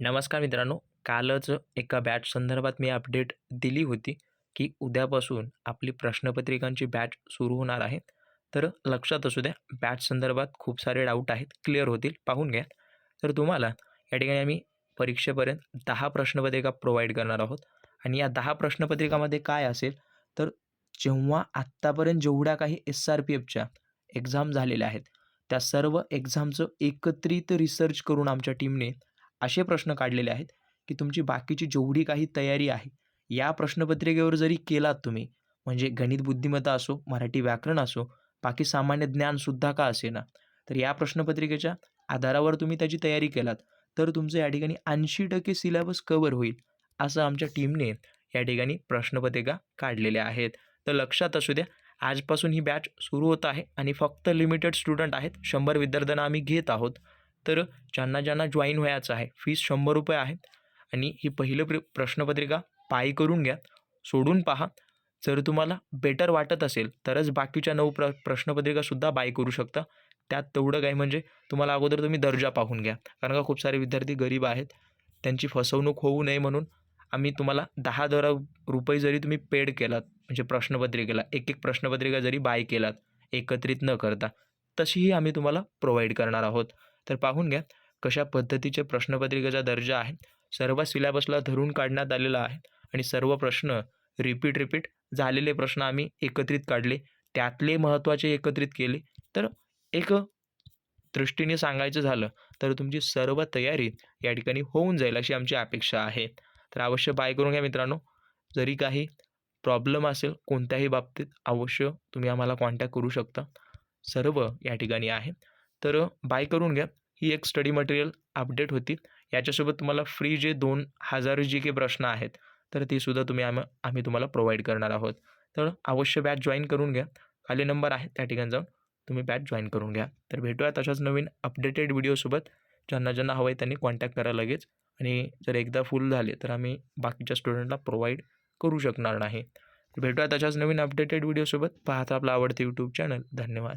नमस्कार मित्रांनो कालच एका बॅच संदर्भात मी अपडेट दिली होती की उद्यापासून आपली प्रश्नपत्रिकांची बॅच सुरू होणार आहे. तर लक्षात असू द्या बॅच संदर्भात खूप सारे डाऊट आहेत क्लिअर होतील पाहून घ्या. तर तुम्हाला या ठिकाणी आम्ही परीक्षेपर्यंत दहा प्रश्नपत्रिका प्रोव्हाइड करणार आहोत. आणि या दहा प्रश्नपत्रिकामध्ये काय असेल तर जेव्हा आत्तापर्यंत जेवढ्या काही एस आर पी एफच्या एक्झाम झालेल्या आहेत त्या सर्व एक्झामचं एकत्रित रिसर्च करून आमच्या टीमने असे प्रश्न काढलेले आहेत की तुमची बाकीची जेवढी काही तयारी आहे या प्रश्नपत्रिकेवर जरी केलात तुम्ही म्हणजे गणित बुद्धिमत्ता असो मराठी व्याकरण असो बाकी सामान्य ज्ञानसुद्धा का असेना? तर या प्रश्नपत्रिकेच्या आधारावर तुम्ही त्याची तयारी केलात तर तुमचं या ठिकाणी ऐंशी टक्के सिलेबस कवर होईल असं आमच्या टीमने या ठिकाणी प्रश्नपत्रिका काढलेल्या आहेत. तर लक्षात असू द्या आजपासून ही बॅच सुरू होत आहे आणि फक्त लिमिटेड स्टुडंट आहेत शंभर विद्यार्थ्यांना आम्ही घेत आहोत. तर ज्यांना ज्यांना जॉईन व्हायचं आहे फीस शंभर रुपये आहेत. आणि ही पहिलं प्र प्रश्नपत्रिका पायी करून घ्या सोडून पहा. जर तुम्हाला बेटर वाटत असेल तरच बाकीच्या नऊ प्र प्रश्नपत्रिकासुद्धा बाय करू शकता. त्यात तेवढं काही म्हणजे तुम्हाला अगोदर तुम्ही दर्जा पाहून घ्या. कारण का खूप सारे विद्यार्थी गरीब आहेत त्यांची फसवणूक होऊ नये म्हणून आम्ही तुम्हाला दहा दरा रुपये जरी तुम्ही पेड केलात म्हणजे प्रश्नपत्रिकेला एक एक प्रश्नपत्रिका जरी बाय केलात एकत्रित न करता तशीही आम्ही तुम्हाला प्रोव्हाइड करणार आहोत. तर पाहून घ्या कशा पद्धतीचे प्रश्नपत्रिकेचा दर्जा आहे. सर्व सिलॅबसला धरून काढण्यात आलेला आहे आणि सर्व प्रश्न रिपीट रिपीट झालेले प्रश्न आम्ही एकत्रित काढले. त्यातले महत्त्वाचे एकत्रित केले. तर एक दृष्टीने सांगायचं झालं तर तुमची सर्व तयारी या ठिकाणी होऊन जाईल अशी आमची अपेक्षा आहे. तर अवश्य बाय करून घ्या मित्रांनो. जरी काही प्रॉब्लेम असेल कोणत्याही बाबतीत अवश्य तुम्ही आम्हाला कॉन्टॅक्ट करू शकता. सर्व या ठिकाणी आहे. तर बाय करून घ्या. ही एक स्टडी मटेरियल अपडेट होती. याच्यासोबत तुम्हाला फ्री जे दोन हजार जी के प्रश्न आहेत तर तीसुद्धा तुम्ही आम आम्ही तुम्हाला प्रोव्हाइड करणार आहोत. तर अवश्य बॅच जॉईन करून घ्या. खाली नंबर आहे त्या ठिकाणी जाऊन तुम्ही बॅच जॉईन करून घ्या. तर भेटूया तशाच नवीन अपडेटेड व्हिडिओसोबत ज्यांना ज्यांना हवं आहे त्यांनी कॉन्टॅक्ट करा लगेच. आणि जर एकदा फुल झाले तर आम्ही बाकीच्या स्टुडंटला प्रोव्हाइड करू शकणार नाही. भेटूया तशाच नवीन अपडेटेड व्हिडिओसोबत पाहता आपला आवडते यूट्यूब चॅनल धन्यवाद.